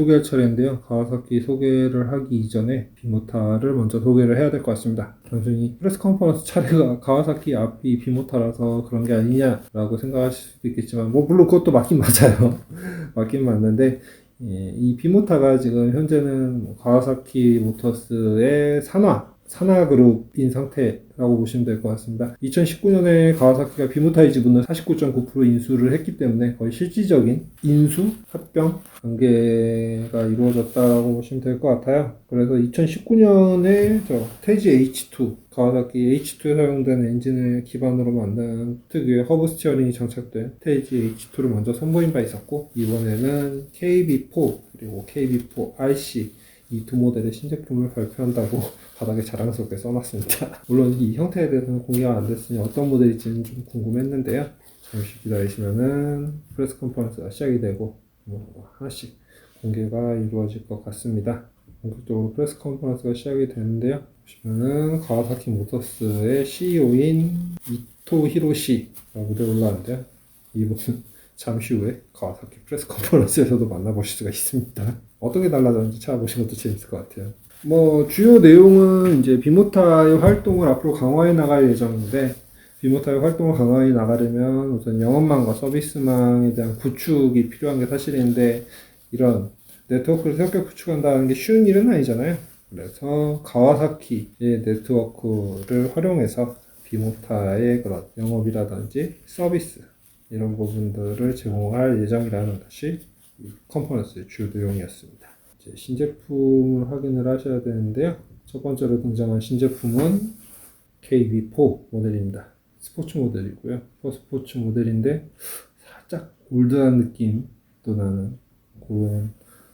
소개할 차례인데요. 가와사키 소개를 하기 이전에 비모타를 먼저 소개를 해야 될 것 같습니다. 단순히 프레스 컨퍼런스 차례가 가와사키 앞이 비모타라서 그런 게 아니냐라고 생각하실 수도 있겠지만, 뭐 물론 그것도 맞긴 맞아요. 맞긴 맞는데 예, 이 비모타가 지금 현재는 뭐 가와사키 모터스의 산화 산하그룹인 상태라고 보시면 될 것 같습니다. 2019년에 가와사키가 비모타의 지분을 49.9% 인수를 했기 때문에 거의 실질적인 인수, 합병 관계가 이루어졌다고 보시면 될 것 같아요. 그래서 2019년에 저 테지 H2, 가와사키 H2에 사용되는 엔진을 기반으로 만든 특유의 허브 스티어링이 장착된 테지 H2를 먼저 선보인 바 있었고 이번에는 KB4 그리고 KB4 RC 이 두 모델의 신제품을 발표한다고 바닥에 자랑스럽게 써놨습니다. 물론 이 형태에 대해서는 공개가 안 됐으니 어떤 모델일지는 좀 궁금했는데요. 잠시 기다리시면은 프레스 컨퍼런스가 시작이 되고 뭐 하나씩 공개가 이루어질 것 같습니다. 본격적으로 프레스 컨퍼런스가 시작이 되는데요. 보시면은 가와사키 모터스의 CEO인 이토 히로시가 무대에 올라왔는데요. 이분은 잠시 후에 가와사키 프레스 컨퍼런스에서도 만나보실 수가 있습니다. 어떤 게 달라졌는지 찾아보시는 것도 재밌을 것 같아요. 뭐 주요 내용은 이제 비모타의 활동을 앞으로 강화해 나갈 예정인데 비모타의 활동을 강화해 나가려면 우선 영업망과 서비스망에 대한 구축이 필요한 게 사실인데 이런 네트워크를 새롭게 구축한다는 게 쉬운 일은 아니잖아요. 그래서 가와사키의 네트워크를 활용해서 비모타의 그런 영업이라든지 서비스 이런 부분들을 제공할 예정이라는 것이 이 컨퍼런스의 주요 내용이었습니다. 이제 신제품을 확인을 하셔야 되는데요. 첫 번째로 등장한 신제품은 KB4 모델입니다. 스포츠 모델이고요. 스포츠 모델인데 살짝 올드한 느낌도 나는 그런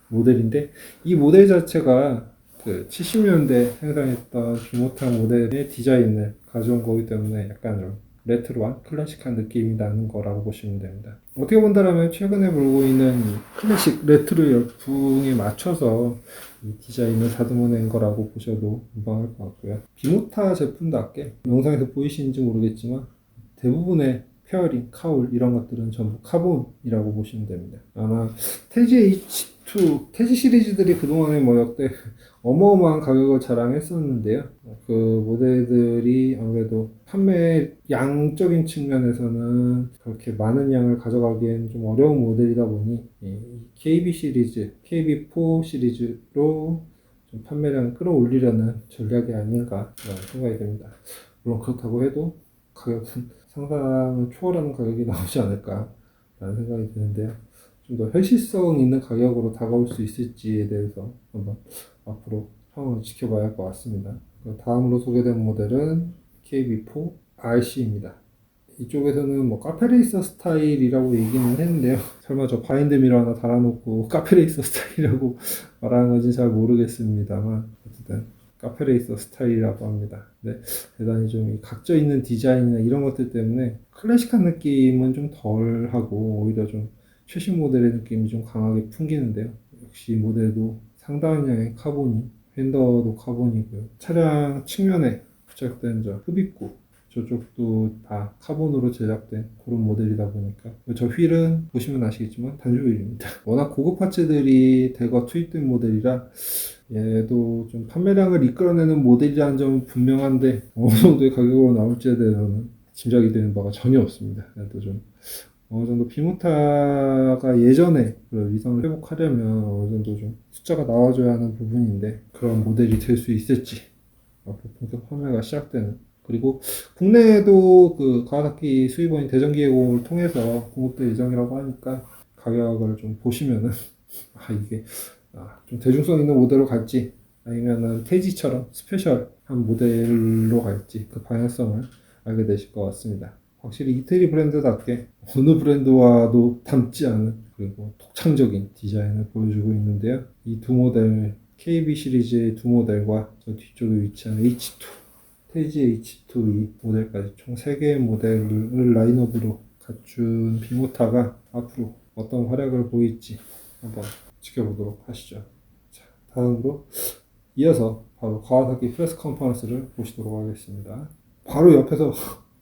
모델인데 이 모델 자체가 그 70년대 생산했던 비모타 모델의 디자인을 가져온 거기 때문에 약간 좀 레트로한 클래식한 느낌이 나는 거라고 보시면 됩니다. 어떻게 본다면 최근에 불고 있는 클래식 레트로 열풍에 맞춰서 이 디자인을 다듬어낸 거라고 보셔도 무방할 것 같고요. 비모타 제품답게 영상에서 보이시는지 모르겠지만 대부분의 페어링, 카울 이런 것들은 전부 카본이라고 보시면 됩니다. 아마 태지 H2, 태지 시리즈들이 그동안에 뭐 역대 어마어마한 가격을 자랑했었는데요. 그 모델들이 아무래도 판매 양적인 측면에서는 그렇게 많은 양을 가져가기엔 좀 어려운 모델이다 보니 이 KB 시리즈, KB4 시리즈로 좀 판매량을 끌어올리려는 전략이 아닌가 생각이 됩니다. 물론 그렇다고 해도 가격은 상상을 초월하는 가격이 나오지 않을까 라는 생각이 드는데요. 좀 더 현실성 있는 가격으로 다가올 수 있을지에 대해서 한번 앞으로 상황을 지켜봐야 할 것 같습니다. 그 다음으로 소개된 모델은 KB4 RC입니다. 이쪽에서는 뭐 카페레이서 스타일이라고 얘기는 했는데요. 설마 저 바인드 미러 하나 달아놓고 카페레이서 스타일이라고 말하는 건지 잘 모르겠습니다만 어쨌든 카페레이서 스타일이라고 합니다. 네, 대단히 좀 각져 있는 디자인이나 이런 것들 때문에 클래식한 느낌은 좀 덜하고 오히려 좀 최신 모델의 느낌이 좀 강하게 풍기는데요. 역시 이 모델도 상당한 양의 카본이 휀더도 카본이고요. 차량 측면에 부착된 저 흡입구 저쪽도 다 카본으로 제작된 그런 모델이다 보니까 저 휠은 보시면 아시겠지만 단조 휠입니다. 워낙 고급 파츠들이 대거 투입된 모델이라 얘도 좀 판매량을 이끌어내는 모델이라는 점은 분명한데 어느 정도의 가격으로 나올지에 대해서는 짐작이 되는 바가 전혀 없습니다. 그래도 좀 어느 정도 비모타가 예전에 그 위상을 회복하려면 어느 정도 좀 숫자가 나와줘야 하는 부분인데 그런 모델이 될 수 있을지 앞으로 본격 판매가 시작되는 그리고 국내에도 그 가와사키 수입원인 대전기계공을 통해서 공급될 예정이라고 하니까 가격을 좀 보시면은 아 이게 아, 좀 대중성 있는 모델로 갈지 아니면은 테지처럼 스페셜한 모델로 갈지 그 방향성을 알게 되실 것 같습니다. 확실히 이태리 브랜드답게 어느 브랜드와도 닮지 않은 그리고 독창적인 디자인을 보여주고 있는데요. 이 두 모델 KB 시리즈의 두 모델과 저 뒤쪽에 위치한 H2 테지 H2 이 모델까지 총 3개의 모델을 라인업으로 갖춘 비모타가 앞으로 어떤 활약을 보일지 한번 지켜보도록 하시죠. 자, 다음으로 이어서 바로 가와사키 프레스 컨퍼런스를 보시도록 하겠습니다. 바로 옆에서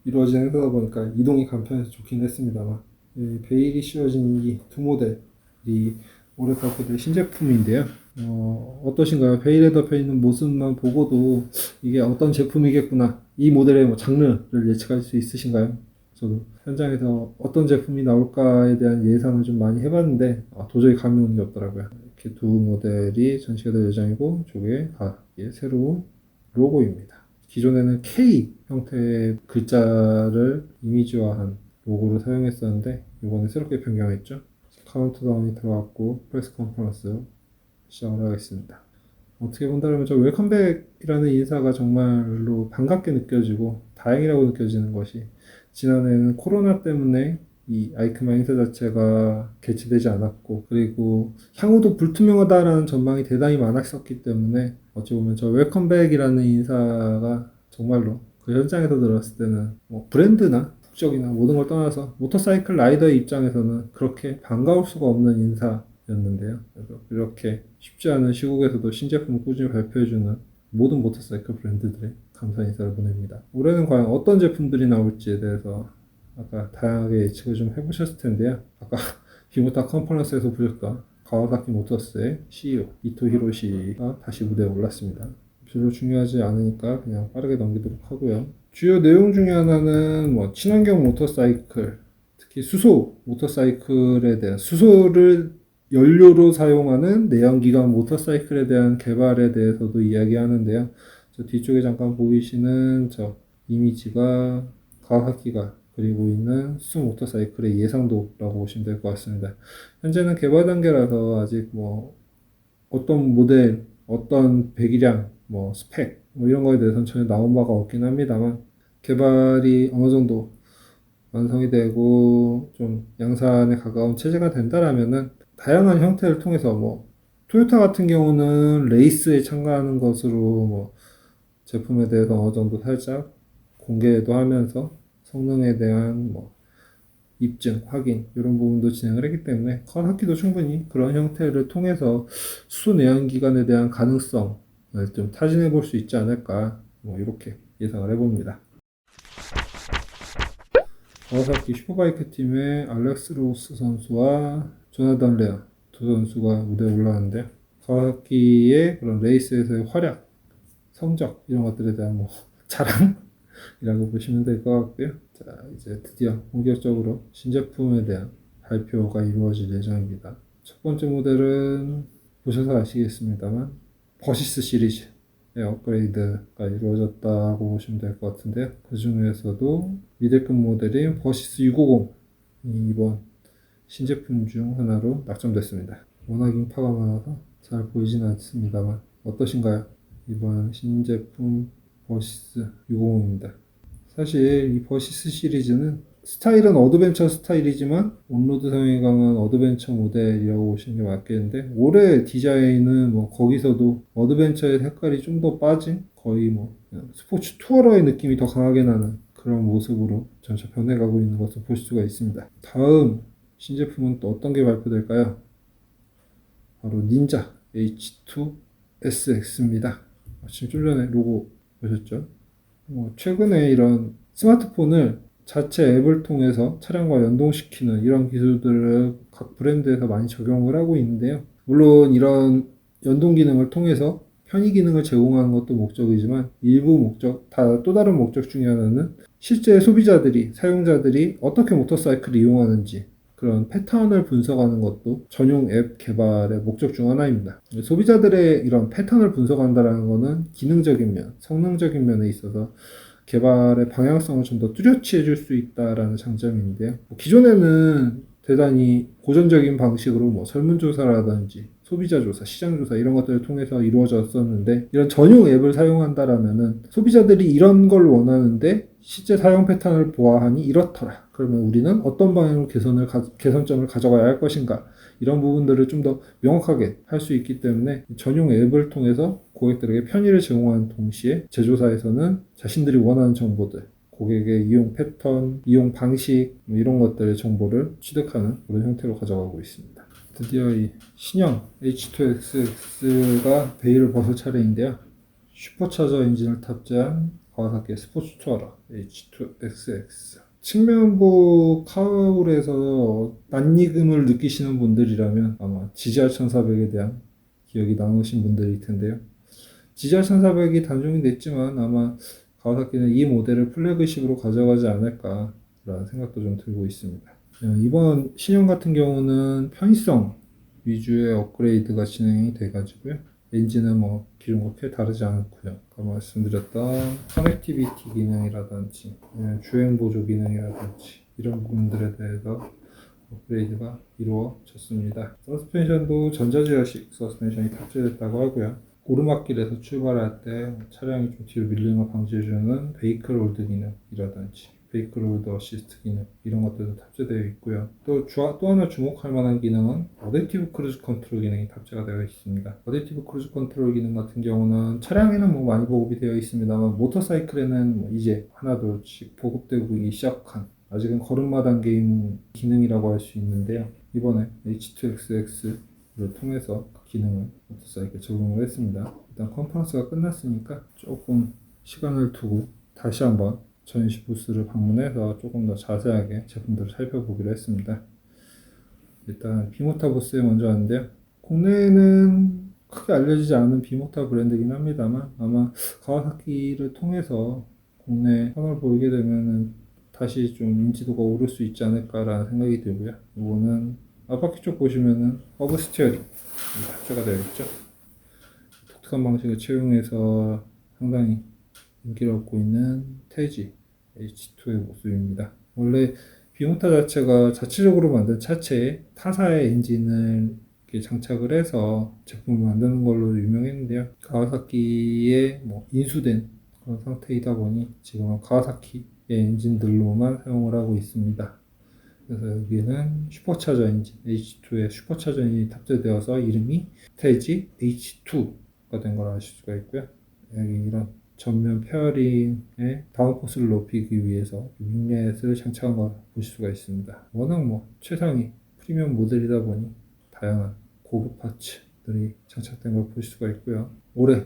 이루어진 행사다 보니까 이동이 간편해서 좋긴 했습니다만 이 베일이 씌워진 이 두 모델이 올해 발표될 신제품인데요. 어, 어떠신가요? 베일에 덮여 있는 모습만 보고도 이게 어떤 제품이겠구나. 이 모델의 뭐 장르를 예측할 수 있으신가요? 저도 현장에서 어떤 제품이 나올까에 대한 예상을 좀 많이 해봤는데 아, 도저히 감이 오는 게 없더라고요. 이렇게 두 모델이 전시가 될 예정이고 저게 다 새로운 로고입니다. 기존에는 K 형태의 글자를 이미지화한 로고를 사용했었는데 이번에 새롭게 변경했죠. 카운트다운이 들어갔고 프레스 컨퍼런스 시작을 하겠습니다. 어떻게 본다면 저 웰컴백이라는 인사가 정말로 반갑게 느껴지고 다행이라고 느껴지는 것이 지난해에는 코로나 때문에 이 아이크마 행사 자체가 개최되지 않았고 그리고 향후도 불투명하다라는 전망이 대단히 많았었기 때문에 어찌 보면 저 웰컴백이라는 인사가 정말로 그 현장에서 들었을 때는 뭐 브랜드나 국적이나 모든 걸 떠나서 모터사이클 라이더의 입장에서는 그렇게 반가울 수가 없는 인사였는데요. 그래서 이렇게 쉽지 않은 시국에서도 신제품을 꾸준히 발표해주는 모든 모터사이클 브랜드들의 감사 인사를 보냅니다. 올해는 과연 어떤 제품들이 나올지에 대해서 아까 다양하게 예측을 좀 해보셨을 텐데요. 아까 비모타 컨퍼런스에서 보셨던 가와사키 모터스의 CEO 이토 히로시가 다시 무대에 올랐습니다. 별로 중요하지 않으니까 그냥 빠르게 넘기도록 하고요. 주요 내용 중에 하나는 뭐 친환경 모터사이클, 특히 수소 모터사이클에 대한 수소를 연료로 사용하는 내연기관 모터사이클에 대한 개발에 대해서도 이야기하는데요. 저 뒤쪽에 잠깐 보이시는 저 이미지가 가와사키가 그리고 있는 수소 모터 사이클의 예상도라고 보시면 될 것 같습니다. 현재는 개발 단계라서 아직 뭐 어떤 모델, 어떤 배기량, 뭐 스펙 뭐 이런 거에 대해서는 전혀 나온 바가 없긴 합니다만 개발이 어느 정도 완성이 되고 좀 양산에 가까운 체제가 된다라면은 다양한 형태를 통해서 뭐 토요타 같은 경우는 레이스에 참가하는 것으로 뭐 제품에 대해서 어느 정도 살짝 공개도 하면서 성능에 대한 뭐 입증, 확인 이런 부분도 진행을 했기 때문에 카와사키도 충분히 그런 형태를 통해서 수소 내연 기관에 대한 가능성을 좀 타진해 볼 수 있지 않을까 뭐 이렇게 예상을 해봅니다. 가와사키 슈퍼바이크 팀의 알렉스 로스 선수와 조나단 레어 두 선수가 무대에 올라왔는데요. 가와사키의 그런 레이스에서의 활약, 성적 이런 것들에 대한 뭐 자랑 이라고 보시면 될 것 같고요. 자 이제 드디어 본격적으로 신제품에 대한 발표가 이루어질 예정입니다. 첫 번째 모델은 보셔서 아시겠습니다만 버시스 시리즈의 업그레이드가 이루어졌다고 보시면 될 것 같은데요. 그 중에서도 미들급 모델인 버시스 650이 이번 신제품 중 하나로 낙점됐습니다. 워낙 인파가 많아서 잘 보이지는 않습니다만 어떠신가요? 이번 신제품 버시스 650입니다. 사실 이 버시스 시리즈는 스타일은 어드벤처 스타일이지만 온로드 사용이 강한 어드벤처 모델이라고 보시는 게 맞겠는데 올해 디자인은 뭐 거기서도 어드벤처의 색깔이 좀 더 빠진 거의 뭐 스포츠 투어러의 느낌이 더 강하게 나는 그런 모습으로 점차 변해가고 있는 것을 볼 수가 있습니다. 다음 신제품은 또 어떤 게 발표될까요? 바로 닌자 H2SX입니다. 지금 좀 전에 로고 보셨죠? 뭐 최근에 이런 스마트폰을 자체 앱을 통해서 차량과 연동시키는 이런 기술들을 각 브랜드에서 많이 적용을 하고 있는데요. 물론 이런 연동 기능을 통해서 편의 기능을 제공하는 것도 목적이지만 일부 목적, 다 또 다른 목적 중에 하나는 실제 소비자들이, 사용자들이 어떻게 모터사이클을 이용하는지 그런 패턴을 분석하는 것도 전용 앱 개발의 목적 중 하나입니다. 소비자들의 이런 패턴을 분석한다는 것은 기능적인 면, 성능적인 면에 있어서 개발의 방향성을 좀 더 뚜렷이 해줄 수 있다라는 장점인데요. 뭐 기존에는 대단히 고전적인 방식으로 뭐 설문조사라든지 소비자 조사, 시장 조사 이런 것들을 통해서 이루어졌었는데 이런 전용 앱을 사용한다라면은 소비자들이 이런 걸 원하는데 실제 사용 패턴을 보아하니 이렇더라. 그러면 우리는 어떤 방향으로 개선을 가- 개선점을 가져가야 할 것인가 이런 부분들을 좀 더 명확하게 할 수 있기 때문에 전용 앱을 통해서 고객들에게 편의를 제공하는 동시에 제조사에서는 자신들이 원하는 정보들 고객의 이용 패턴, 이용 방식 뭐 이런 것들의 정보를 취득하는 그런 형태로 가져가고 있습니다. 드디어 이 신형 H2XX-가 베일을 벗을 차례인데요. 슈퍼차저 엔진을 탑재한 가와사키 스포츠 투어러 H2XX 측면부 카울에서 낯익음을 느끼시는 분들이라면 아마 GR 1400에 대한 기억이 남으신 분들일 텐데요. GR 1400이 단종이 됐지만 아마 가와사키는 이 모델을 플래그십으로 가져가지 않을까라는 생각도 좀 들고 있습니다. 어, 이번 신형 같은 경우는 편의성 위주의 업그레이드가 진행이 돼가지고요. 엔진은 뭐 기존과 크게 다르지 않고요. 아까 말씀드렸던 커넥티비티 기능이라든지 아니면 주행 보조 기능이라든지 이런 부분들에 대해서 업그레이드가 이루어졌습니다. 서스펜션도 전자제어식 서스펜션이 탑재됐다고 하고요. 오르막길에서 출발할 때 차량이 좀 뒤로 밀리는 걸 방지해주는 베이클 홀드 기능이라든지 베이클 홀드 어시스트 기능 이런 것들도 탑재되어 있고요. 또, 주, 또 하나 주목할 만한 기능은 어댑티브 크루즈 컨트롤 기능이 탑재가 되어 있습니다. 어댑티브 크루즈 컨트롤 기능 같은 경우는 차량에는 뭐 많이 보급이 되어 있습니다만 모터사이클에는 뭐 이제 하나둘씩 보급되기 시작한 아직은 걸음마 단계인 기능이라고 할 수 있는데요. 이번에 H2XX 를 통해서 그 기능을 모터사이클에 적용을 했습니다. 일단 컨퍼런스가 끝났으니까 조금 시간을 두고 다시 한번 전시 부스를 방문해서 조금 더 자세하게 제품들을 살펴보기로 했습니다. 일단 비모타 부스에 먼저 왔는데요. 국내에는 크게 알려지지 않은 비모타 브랜드이긴 합니다만 아마 가와사키를 통해서 국내 선을 보이게 되면은 다시 좀 인지도가 오를 수 있지 않을까라는 생각이 들고요. 이거는 앞바퀴 쪽 보시면은 허브 스티어링 탑재가 되어 있죠. 독특한 방식을 채용해서 상당히 인기를 얻고 있는 태지 H2의 모습입니다. 원래 비모타 자체가 자체적으로 만든 차체에 타사의 엔진을 장착을 해서 제품을 만드는 걸로 유명했는데요. 가와사키에 뭐 인수된 그런 상태이다 보니 지금은 가와사키의 엔진들로만 사용을 하고 있습니다. 그래서 여기는 슈퍼차저 엔진 H2의 슈퍼차저 엔진이 탑재되어서 이름이 태지 H2가 된 걸 아실 수가 있고요. 여기 이런 전면 페어링의 다운포스를 높이기 위해서 윙렛을 장착한 걸 보실 수가 있습니다. 워낙 뭐 최상위 프리미엄 모델이다 보니 다양한 고급 파츠들이 장착된 걸 보실 수가 있고요. 올해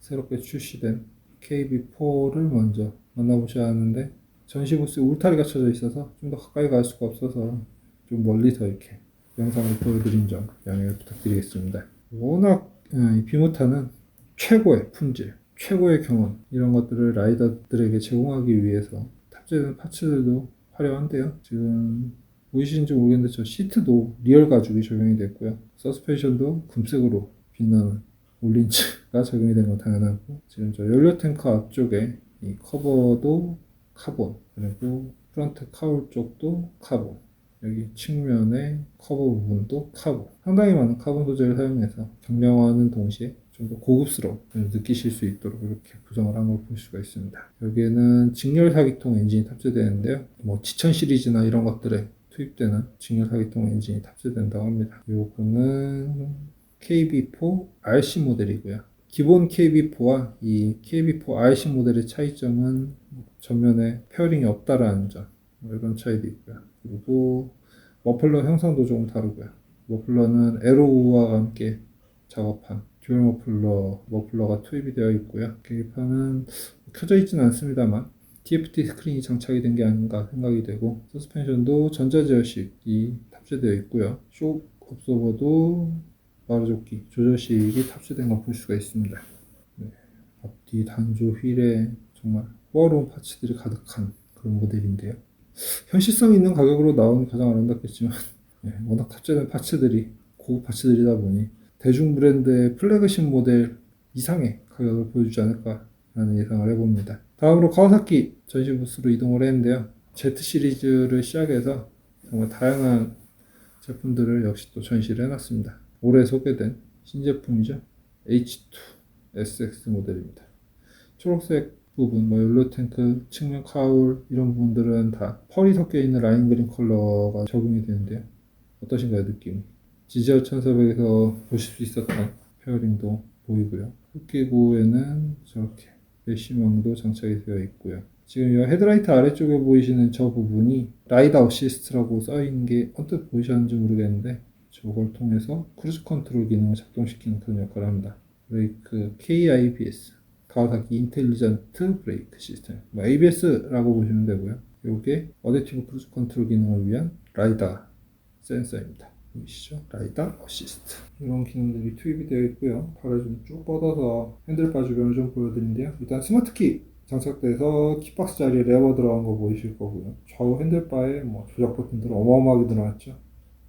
새롭게 출시된 KB4를 먼저 만나보셔야 하는데 전시 부스에 울타리가 쳐져 있어서 좀 더 가까이 갈 수가 없어서 좀 멀리서 이렇게 영상을 보여드린 점 양해를 부탁드리겠습니다. 워낙 이 비모타는 최고의 품질, 최고의 경험 이런 것들을 라이더들에게 제공하기 위해서 탑재된 파츠들도 화려한데요. 지금 보이시는지 모르겠는데 저 시트도 리얼 가죽이 적용이 됐고요. 서스펜션도 금색으로 빛나는 올린츠가 적용이 된 건 당연하고 지금 저 연료 탱크 앞쪽에 이 커버도 카본 그리고 프런트 카울 쪽도 카본 여기 측면의 커버 부분도 카본 상당히 많은 카본 소재를 사용해서 경량화하는 동시에 좀 더 고급스러움 느끼실 수 있도록 이렇게 구성을 한 걸 볼 수가 있습니다. 여기에는 직렬 사기통 엔진이 탑재되는데요. 뭐 지천 시리즈나 이런 것들에 투입되는 직렬 사기통 엔진이 탑재된다고 합니다. 요거는 KB4 RC 모델이고요. 기본 KB4와 이 KB4 RC 모델의 차이점은 전면에 페어링이 없다라는 점, 뭐 이런 차이도 있고요. 그리고 머플러 형상도 조금 다르고요. 머플러는 에로우와 함께 작업한 듀얼 머플러, 머플러가 투입이 되어 있고요. 계기판은 켜져 있지는 않습니다만 TFT 스크린이 장착이 된 게 아닌가 생각이 되고 서스펜션도 전자제어식이 탑재되어 있고요. 쇼 업소버도 마루조끼 조절식이 탑재된 걸 볼 수가 있습니다. 네, 앞뒤 단조 휠에 정말 호화로운 파츠들이 가득한 그런 모델인데요. 현실성 있는 가격으로 나오는 가장 아름답겠지만 네, 워낙 탑재된 파츠들이 고급 파츠들이다 보니 대중 브랜드의 플래그십 모델 이상의 가격을 보여주지 않을까라는 예상을 해봅니다. 다음으로 카와사키 전시 부스로 이동을 했는데요. Z 시리즈를 시작해서 정말 다양한 제품들을 역시 또 전시를 해놨습니다. 올해 소개된 신제품이죠. H2 SX 모델입니다. 초록색 부분, 뭐 옐로 탱크, 측면 카울 이런 부분들은 다 펄이 섞여 있는 라인 그린 컬러가 적용이 되는데요. 어떠신가요, 느낌이? 지지어 1400에서 보실 수 있었던 페어링도 보이고요. 흑기구에는 저렇게 메쉬망도 장착이 되어 있고요. 지금 이 헤드라이트 아래쪽에 보이시는 저 부분이 라이드 어시스트라고 써있는 게 언뜻 보이셨는지 모르겠는데 저걸 통해서 크루즈 컨트롤 기능을 작동시키는 그런 역할을 합니다. 브레이크 KIBS 가와사키 인텔리전트 브레이크 시스템 뭐 ABS라고 보시면 되고요. 이게 어댑티브 크루즈 컨트롤 기능을 위한 라이다 센서입니다. 보이시죠? 라이다 어시스트 이런 기능들이 투입이 되어 있고요. 팔을 좀 쭉 뻗어서 핸들바 주변을 좀 보여드린데요. 일단 스마트키 장착돼서 키박스 자리에 레버 들어간 거 보이실 거고요. 좌우 핸들바에 뭐 조작 버튼들 어마어마하게 들어갔죠.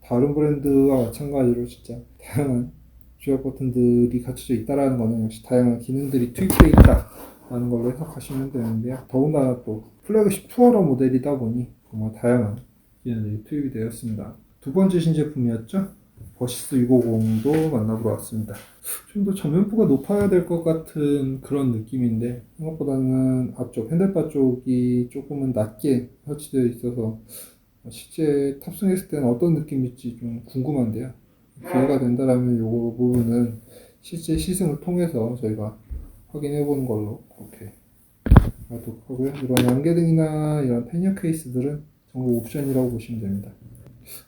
다른 브랜드와 마찬가지로 진짜 다양한 조작 버튼들이 갖춰져 있다라는 거는 역시 다양한 기능들이 투입되어 있다 라는 걸로 해석하시면 되는데요. 더군다나 또 플래그십 투어러 모델이다 보니 정말 다양한 기능들이 투입이 되었습니다. 두 번째 신제품이었죠. 버시스 650도 만나보러 왔습니다. 좀 더 전면부가 높아야 될 것 같은 그런 느낌인데 생각보다는 앞쪽 핸들바 쪽이 조금은 낮게 설치되어 있어서 실제 탑승했을 때는 어떤 느낌일지 좀 궁금한데요. 기회가 된다라면 이 부분은 실제 시승을 통해서 저희가 확인해 보는 걸로 그렇게 하도록 하고요. 이런 연계등이나 이런 패니어 케이스들은 전부 옵션이라고 보시면 됩니다.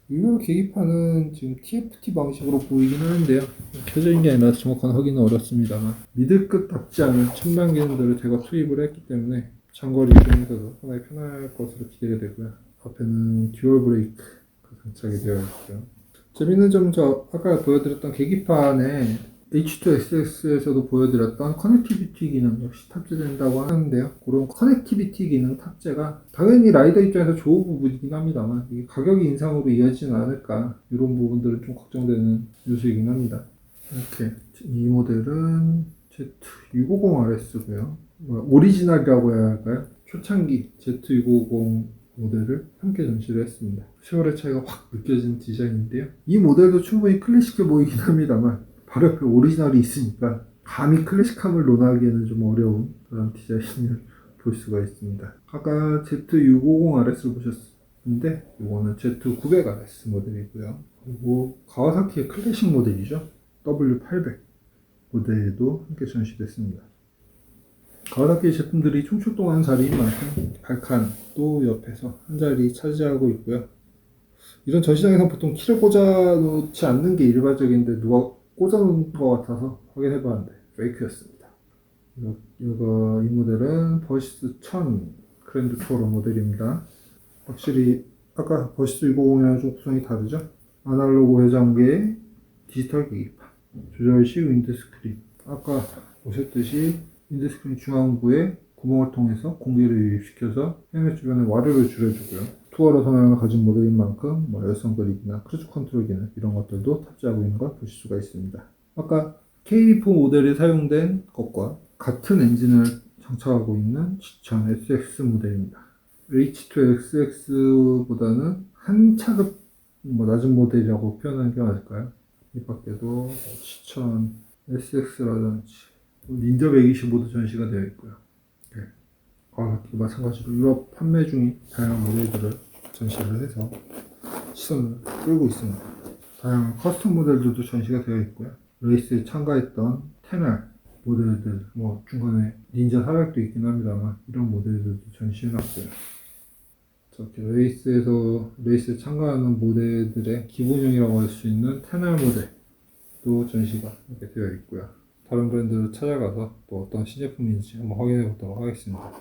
유효 계기판은 지금 TFT 방식으로 보이긴 하는데요. 켜져 있는 게 아니라 정확한 확인은 어렵습니다만 미들급답지 않은 첨단 기능들을 제가 투입을 했기 때문에 장거리 이동에서도 상당히 편할 것으로 기대가 되고요. 앞에는 듀얼 브레이크 장착이 되어 있고요. 재밌는 점은 저 아까 보여드렸던 계기판에 H2SX에서도 보여드렸던 커넥티비티 기능 역시 탑재된다고 하는데요. 그런 커넥티비티 기능 탑재가 당연히 라이더 입장에서 좋은 부분이긴 합니다만 가격이 인상으로 이어지진 않을까 이런 부분들은 좀 걱정되는 요소이긴 합니다. 이렇게 이 모델은 Z650RS고요. 오리지널이라고 해야 할까요? 초창기 Z650 모델을 함께 전시를 했습니다. 세월의 차이가 확 느껴지는 디자인인데요. 이 모델도 충분히 클래식해 보이긴 합니다만 바로 옆에 오리지널이 있으니까 감히 클래식함을 논하기에는 좀 어려운 그런 디자인을 볼 수가 있습니다. 아까 Z650RS를 보셨는데 이거는 Z900RS 모델이고요. 그리고 가와사키의 클래식 모델이죠. W800 모델도 함께 전시됐습니다. 가와사키 제품들이 총출동하는 자리인 만큼 발칸도 옆에서 한 자리 차지하고 있고요. 이런 전시장에서 보통 키를 꽂아놓지 않는 게 일반적인데 누가 꽂아놓은 것 같아서 확인해봤는데 페이크였습니다. 이거, 이거 이 모델은 버시스 1000 그랜드 투어러 모델입니다. 확실히 아까 버시스 650이랑 좀 구성이 다르죠? 아날로그 회전계 디지털 계기판 조절식 윈드스크린 아까 보셨듯이 윈드스크린 중앙부에 구멍을 통해서 공기를 유입시켜서 헬멧 주변에 와류를 줄여주고요. 투어러 성향을 가진 모델인 만큼 뭐 열선 그립이나 크루즈 컨트롤 기능 이런 것들도 탑재하고 있는 걸 보실 수가 있습니다. 아까 K4 모델에 사용된 것과 같은 엔진을 장착하고 있는 G1000 SX 모델입니다. H2XX보다는 한 차급 뭐 낮은 모델이라고 표현하는 게 맞을까요? 이 밖에도 G1000 SX라든지 닌자 125도 전시가 되어 있고요. 네. 가와사키 마찬가지로 유럽 판매 중인 다양한 모델들을 전시를 해서 시선을 끌고 있습니다. 다양한 커스텀 모델들도 전시가 되어 있고요. 레이스에 참가했던 테날 모델들, 뭐 중간에 닌자 400도 있긴 합니다만 이런 모델들도 전시해놨고요. 저렇게 레이스에서 레이스에 참가하는 모델들의 기본형이라고 할 수 있는 테날 모델도 전시가 이렇게 되어 있고요. 다른 브랜드를 찾아가서 또 어떤 신제품인지 한번 확인해 보도록 하겠습니다.